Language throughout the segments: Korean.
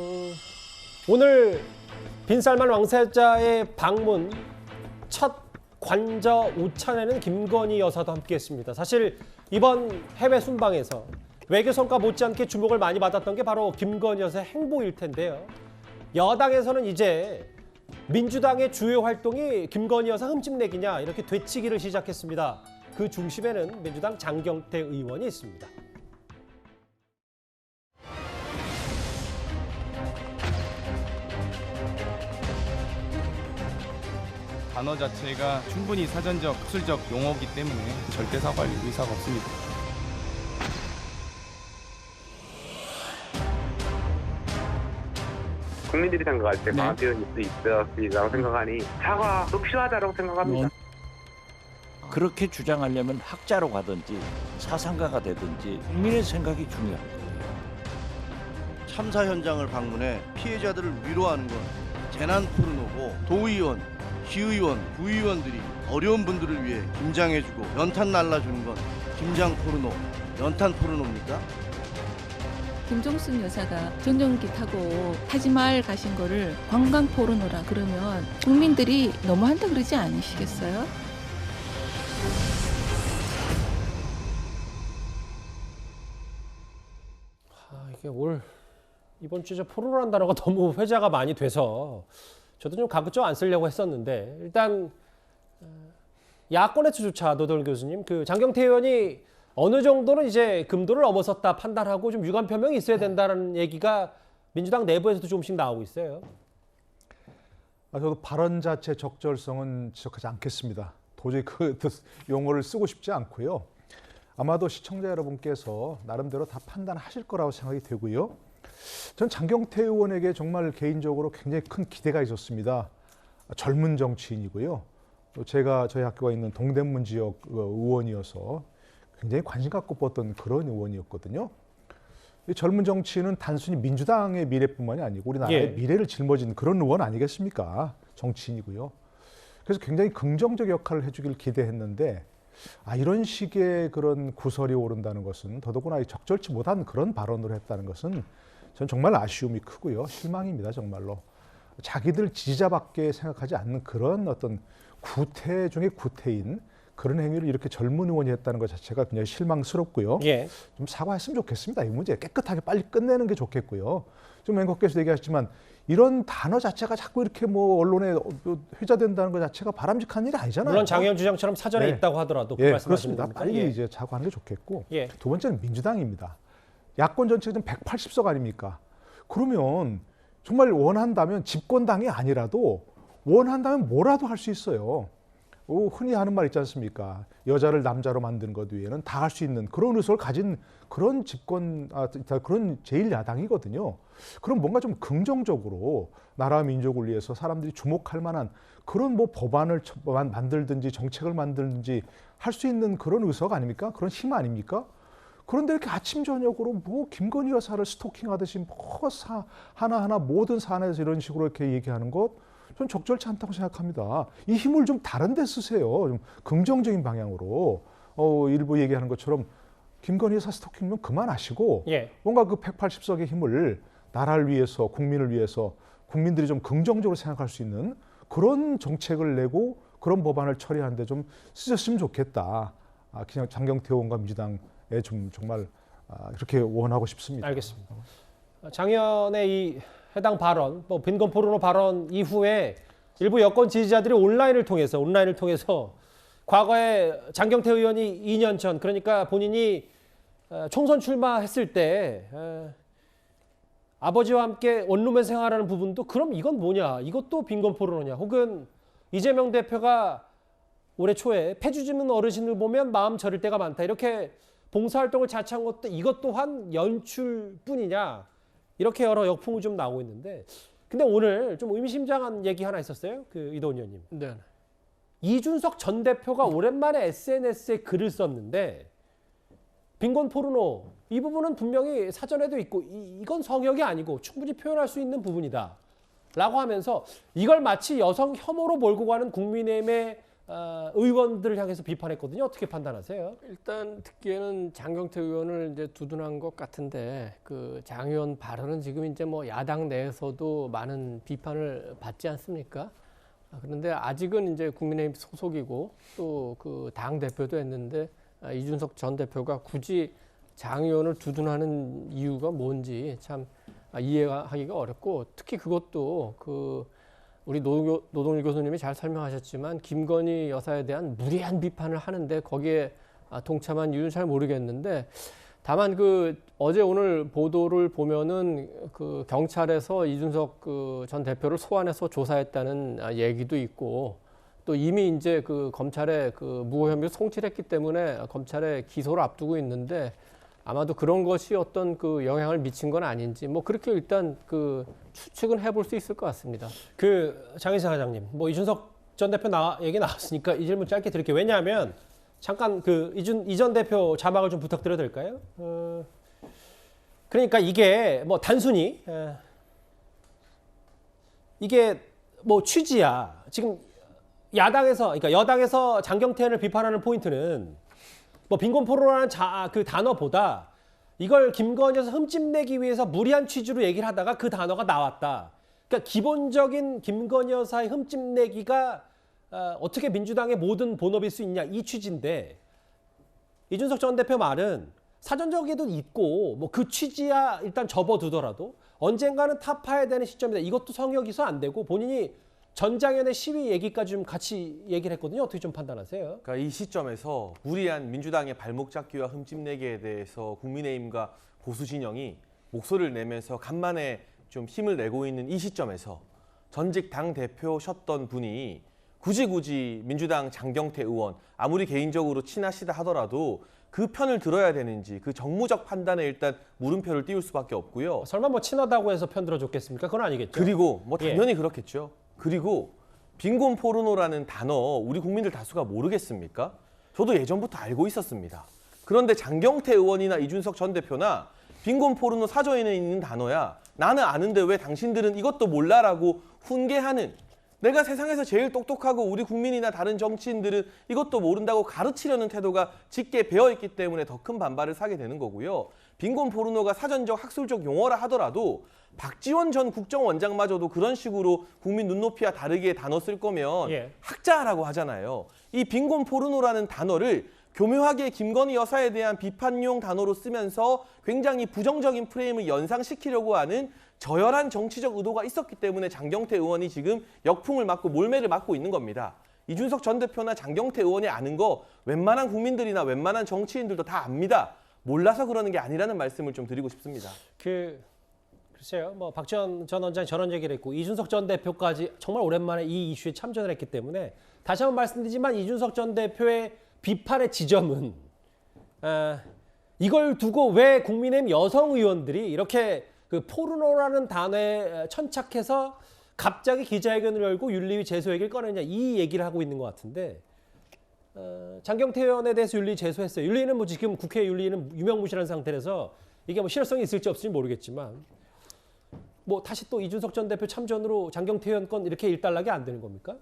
어, 오늘 빈살만 왕세자의 방문 첫 관저 우찬에는 김건희 여사도 함께했습니다. 사실 이번 해외 순방에서 외교 성과 못지않게 주목을 많이 받았던 게 바로 김건희 여사의 행보일 텐데요. 여당에서는 이제 민주당의 주요 활동이 김건희 여사 흠집내기냐 이렇게 되치기를 시작했습니다. 그 중심에는 민주당 장경태 의원이 있습니다. 단어 자체가 충분히 사전적, 학술적 용어이기 때문에 절대 사과할 의사가 없습니다. 국민들이 생각할 때 네. 방한 표현일 수 있었으리라고 생각하니 사과도 필요하다고 생각합니다. 그렇게 주장하려면 학자로 가든지 사상가가 되든지 국민의 생각이 거예요. 참사 현장을 방문해 피해자들을 위로하는 건 재난 포르노고 도의원, 시의원, 구의원들이 어려운 분들을 위해 김장해주고 연탄 날라주는 건 김장 포르노, 연탄 포르노입니까? 김종순 여사가 전용기 타고 타지말 가신 거를 관광 포르노라 그러면 국민들이 너무한다 그러지 않으시겠어요? 아, 이게 올 이번 주에 포로라는 단어가 너무 회자가 많이 돼서 저도 좀 가급적 안 쓰려고 했었는데 일단 어, 야권에서조차 노돌 교수님 그 장경태 의원이 어느 정도는 이제 금도를 넘어섰다 판단하고 좀 유감 표명이 있어야 된다는 얘기가 민주당 내부에서도 조금씩 나오고 있어요. 아, 저도 발언 자체 적절성은 지적하지 않겠습니다. 도저히 그 뜻- 용어를 쓰고 싶지 않고요. 아마도 시청자 여러분께서 나름대로 다 판단하실 거라고 생각이 되고요. 전 장경태 의원에게 정말 개인적으로 굉장히 큰 기대가 있었습니다. 젊은 정치인이고요. 또 제가 저희 학교가 있는 동대문 지역 어, 의원이어서 굉장히 관심 갖고 뽑던 그런 의원이었거든요. 이 젊은 정치인은 단순히 민주당의 미래뿐만이 아니고 우리나라의 예. 미래를 짊어진 그런 의원 아니겠습니까? 정치인이고요. 그래서 굉장히 긍정적 역할을 해주길 기대했는데 아 이런 식의 그런 구설이 오른다는 것은 더더구나 이 적절치 못한 그런 발언을 했다는 것은 전 정말 아쉬움이 크고요 실망입니다 정말로 자기들 지지자밖에 생각하지 않는 그런 어떤 구태 중의 구태인 그런 행위를 이렇게 젊은 의원이 했다는 것 자체가 굉장히 실망스럽고요. 예. 좀 사과했으면 좋겠습니다. 이 문제 깨끗하게 빨리 끝내는 게 좋겠고요. 좀 앵커께서 얘기하셨지만 이런 단어 자체가 자꾸 이렇게 뭐 언론에 회자된다는 것 자체가 바람직한 일이 아니잖아요. 물론 장 의원 주장처럼 사전에 네. 있다고 하더라도 그 예. 겁니까? 빨리 예. 이제 사과하는 게 좋겠고 예. 두 번째는 민주당입니다. 야권 전체가 지금 180석 아닙니까? 그러면 정말 원한다면 집권당이 아니라도 원한다면 뭐라도 할 수 있어요. 오, 흔히 하는 말 있지 않습니까? 여자를 남자로 만드는 것 외에는 다 할 수 있는 그런 의석을 가진 그런 집권, 아, 그런 제1야당이거든요. 그럼 뭔가 좀 긍정적으로 나라 민족을 위해서 사람들이 주목할 만한 그런 뭐 법안을 만들든지 정책을 만들든지 할 수 있는 그런 의석 아닙니까? 그런 힘 아닙니까? 그런데 이렇게 아침 저녁으로 뭐 김건희 여사를 스토킹하듯이 뭐 사, 하나하나 모든 사안에서 이런 식으로 이렇게 얘기하는 것전 적절치 않다고 생각합니다. 이 힘을 좀 다른 데 쓰세요. 좀 긍정적인 방향으로. 어, 일부 얘기하는 것처럼 김건희 여사 스토킹면 그만하시고 예. 뭔가 그 180석의 힘을 나라를 위해서 국민을 위해서 국민들이 좀 긍정적으로 생각할 수 있는 그런 정책을 내고 그런 법안을 처리하는데 좀 쓰셨으면 좋겠다. 아, 그냥 장경태 의원과 민주당에 좀 정말 아, 그렇게 원하고 싶습니다. 알겠습니다. 장현의 이 해당 발언, 뭐 빈곤 포르노 발언 이후에 일부 여권 지지자들이 온라인을 통해서 온라인을 통해서 과거에 장경태 의원이 2년 전 그러니까 본인이 어, 총선 출마했을 때 에, 아버지와 함께 원룸에 생활하는 부분도 그럼 이건 뭐냐? 이것도 빈곤 포르노냐? 혹은 이재명 대표가 올해 초에 폐주 짚는 어르신을 보면 마음 저릴 때가 많다. 이렇게 봉사활동을 자처한 것도 이것 또한 연출뿐이냐. 이렇게 여러 역풍이 좀 나오고 있는데. 근데 오늘 좀 의미심장한 얘기 하나 있었어요 그 이도훈 의원님. 네. 이준석 전 대표가 오랜만에 SNS에 글을 썼는데 빈곤 포르노 이 부분은 분명히 사전에도 있고 이, 이건 성역이 아니고 충분히 표현할 수 있는 부분이다. 라고 하면서 이걸 마치 여성 혐오로 몰고 가는 국민의힘의 어, 의원들을 향해서 비판했거든요. 어떻게 판단하세요? 일단 듣기에는 장경태 의원을 이제 두둔한 것 같은데 그 장 의원 발언은 지금 이제 뭐 야당 내에서도 많은 비판을 받지 않습니까? 아, 그런데 아직은 이제 국민의힘 소속이고 또 그 당 대표도 했는데 아, 이준석 전 대표가 굳이 장 의원을 두둔하는 이유가 뭔지 참 아, 이해하기가 어렵고 특히 그것도 그 우리 노, 노동일 교수님이 잘 설명하셨지만 김건희 여사에 대한 무리한 비판을 하는데 거기에 아, 동참한 이유는 잘 모르겠는데 다만 그 어제 오늘 보도를 보면은 그 경찰에서 이준석 그 전 대표를 소환해서 조사했다는 아, 얘기도 있고 또 이미 이제 그 검찰에 그 무고 혐의를 송치했기 때문에 검찰에 기소를 앞두고 있는데 아마도 그런 것이 어떤 그 영향을 미친 건 아닌지 뭐 그렇게 일단 그 추측은 해볼 수 있을 것 같습니다. 그 장희상 사장님, 뭐 이준석 전 대표 나 얘기 나왔으니까 이 질문 짧게 드릴게요. 왜냐하면 잠깐 그 이준 이전 대표 자막을 좀 부탁드려도 될까요? 어, 그러니까 이게 뭐 단순히 에, 이게 뭐 취지야. 지금 야당에서 그러니까 여당에서 장경태를 비판하는 포인트는 뭐 빈곤 포로라는 자, 그 단어보다 이걸 김건희에서 흠집내기 위해서 무리한 취지로 얘기를 하다가 그 단어가 나왔다. 그러니까 기본적인 김건희 여사의 흠집내기가 어, 어떻게 민주당의 모든 본업일 수 있냐 이 취지인데 이준석 전 대표 말은 사전적에도 있고 뭐 그 취지야 일단 접어두더라도 언젠가는 타파해야 되는 시점이다. 이것도 성역이서 안 되고 본인이 전장현의 시위 얘기까지 좀 같이 얘기를 했거든요. 어떻게 좀 판단하세요? 그러니까 이 시점에서 무리한 민주당의 발목 잡기와 흠집내기에 대해서 국민의힘과 보수 진영이 목소리를 내면서 간만에 좀 힘을 내고 있는 이 시점에서 전직 당 대표셨던 분이 굳이 굳이 민주당 장경태 의원 아무리 개인적으로 친하시다 하더라도 그 편을 들어야 되는지 그 정무적 판단에 일단 물음표를 띄울 수밖에 없고요. 설마 뭐 친하다고 해서 편 들어줬겠습니까? 그건 아니겠죠. 그리고 뭐 예. 당연히 그렇겠죠. 그리고 빈곤 포르노라는 단어 우리 국민들 다수가 모르겠습니까? 저도 예전부터 알고 있었습니다. 그런데 장경태 의원이나 이준석 전 대표나 빈곤 포르노 사전에 있는 단어야 나는 아는데 왜 당신들은 이것도 몰라라고 훈계하는 내가 세상에서 제일 똑똑하고 우리 국민이나 다른 정치인들은 이것도 모른다고 가르치려는 태도가 짙게 배어 있기 때문에 더 큰 반발을 사게 되는 거고요. 빈곤 포르노가 사전적 학술적 용어라 하더라도 박지원 전 국정원장마저도 그런 식으로 국민 눈높이와 다르게 단어 쓸 거면 예. 학자라고 하잖아요. 이 빈곤 포르노라는 단어를 교묘하게 김건희 여사에 대한 비판용 단어로 쓰면서 굉장히 부정적인 프레임을 연상시키려고 하는 저열한 정치적 의도가 있었기 때문에 장경태 의원이 지금 역풍을 맞고 몰매를 맞고 있는 겁니다. 이준석 전 대표나 장경태 의원이 아는 거 웬만한 국민들이나 웬만한 정치인들도 다 압니다. 몰라서 그러는 게 아니라는 말씀을 좀 드리고 싶습니다. 그 글쎄요. 뭐 박지원 전 원장이 저런 얘기를 했고 이준석 전 대표까지 정말 오랜만에 이 이슈에 참전을 했기 때문에 다시 한번 말씀드리지만 이준석 전 대표의 비판의 지점은 아, 이걸 두고 왜 국민의힘 여성 의원들이 이렇게 그 포르노라는 단어에 천착해서 갑자기 기자회견을 열고 윤리위 제소 얘기를 꺼내냐 이 얘기를 하고 있는 것 같은데 어, 장경태 의원에 대해서 윤리 제소했어요. 윤리는 뭐 지금 국회 윤리는 유명무실한 상태라서 이게 뭐 실효성이 있을지 없을지 모르겠지만 뭐 다시 또 이준석 전 대표 참전으로 장경태 의원 건 이렇게 일단락이 안 되는 겁니까?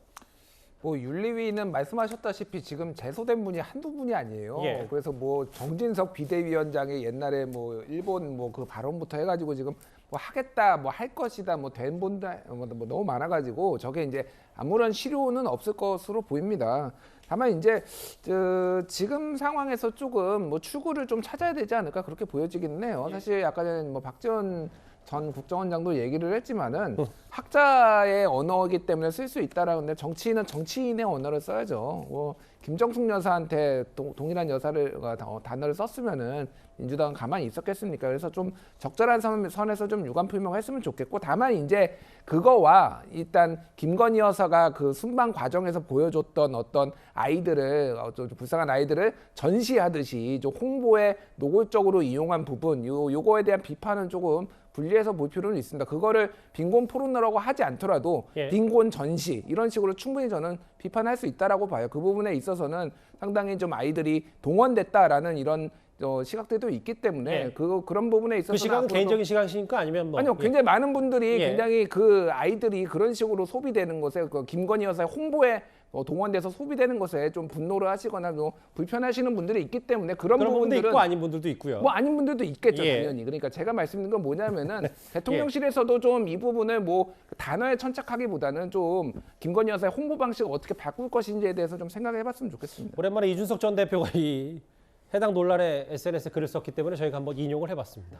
뭐 윤리위는 말씀하셨다시피 지금 제소된 분이 한두 분이 아니에요. 예. 그래서 뭐 정진석 비대위원장이 옛날에 뭐 일본 뭐 그 발언부터 해가지고 지금 뭐 하겠다, 뭐 할 것이다, 뭐 된 본다, 뭐 너무 많아가지고 저게 이제 아무런 실효는 없을 것으로 보입니다. 다만 이제 저 지금 상황에서 조금 뭐 출구를 좀 찾아야 되지 않을까 그렇게 보여지기는 해요. 사실 아까 전에 뭐 박지원 전 국정원장도 얘기를 했지만은 학자의 언어이기 때문에 쓸 수 있다라는데 정치인은 정치인의 언어를 써야죠. 뭐 김정숙 여사한테 동, 동일한 여사를 어, 단어를 썼으면은 민주당은 가만히 있었겠습니까? 그래서 좀 적절한 선, 선에서 좀 유감 표명했으면 좋겠고 다만 이제 그거와 일단 김건희 여사가 그 순방 과정에서 보여줬던 어떤 아이들을 어, 좀 불쌍한 아이들을 전시하듯이 좀 홍보에 노골적으로 이용한 부분 요 요거에 대한 비판은 조금 분리해서 볼 필요는 있습니다. 그거를 빈곤 포르노라고 하지 않더라도 예. 빈곤 전시 이런 식으로 충분히 저는 비판할 수 있다라고 봐요. 그 부분에 있어서는 상당히 좀 아이들이 동원됐다라는 이런 어, 시각들도 있기 때문에 예. 그 그런 부분에 있어서 그 시각은 개인적인 시각이니까 아니면 뭐 아니요, 예. 굉장히 많은 분들이 예. 굉장히 그 아이들이 그런 식으로 소비되는 것에 그 김건희 여사의 홍보에 어, 동원돼서 소비되는 것에 좀 분노를 하시거나 뭐 불편하시는 분들이 있기 때문에 그런, 그런 부분들은 있고 아닌 분들도 있고요. 뭐 아닌 분들도 있겠죠 예. 당연히. 그러니까 제가 말씀드린 건 뭐냐면은 대통령실에서도 좀 이 부분을 뭐 단어에 천착하기보다는 좀 김건희 여사의 홍보 방식을 어떻게 바꿀 것인지에 대해서 좀 생각해봤으면 좋겠습니다. 오랜만에 이준석 전 대표가 이 해당 논란에 SNS에 글을 썼기 때문에 저희가 한번 인용을 해봤습니다.